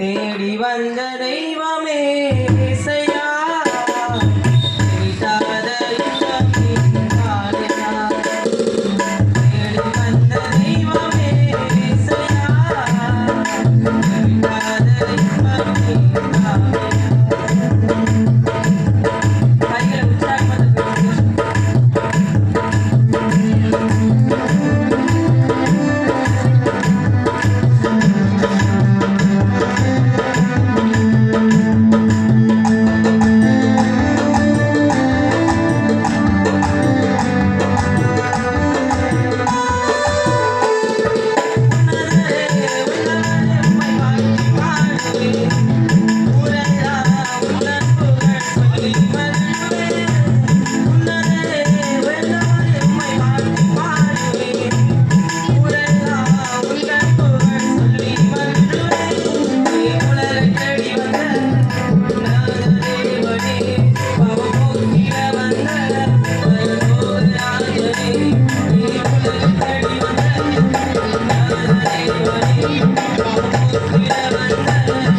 தேடி வந்த தெய்வமே